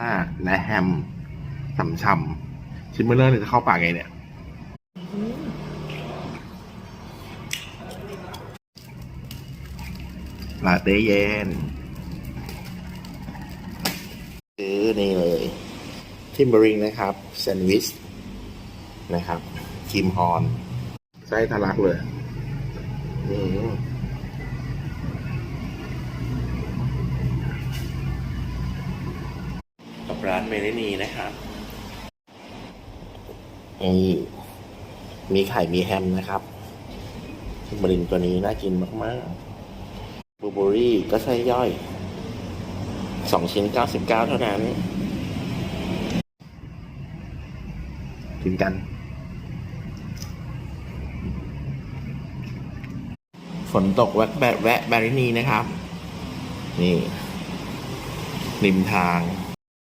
อ่าและแฮมสำชำชิมเมอร์เนี่ยจะเข้าปากไงเนี่ย ลาเต้เย็นซื้อนี่เลยทิมเบอริงนะครับแซนด์วิชนะครับครีมฮอนไส้ทะลักเลย อืมกับ ร้านเมลนีนะครับนี่มีไข่มีแฮมนะครับทิมเบอริงตัวนี้น่ากินมากๆบลูเบอรี่ก็ใช่ย่อย สองชิ้นเก้าสิบเก้าเท่านั้นกินกัน ฝนตกแวะแวะแวะบารินีนะครับ นี่ริมทาง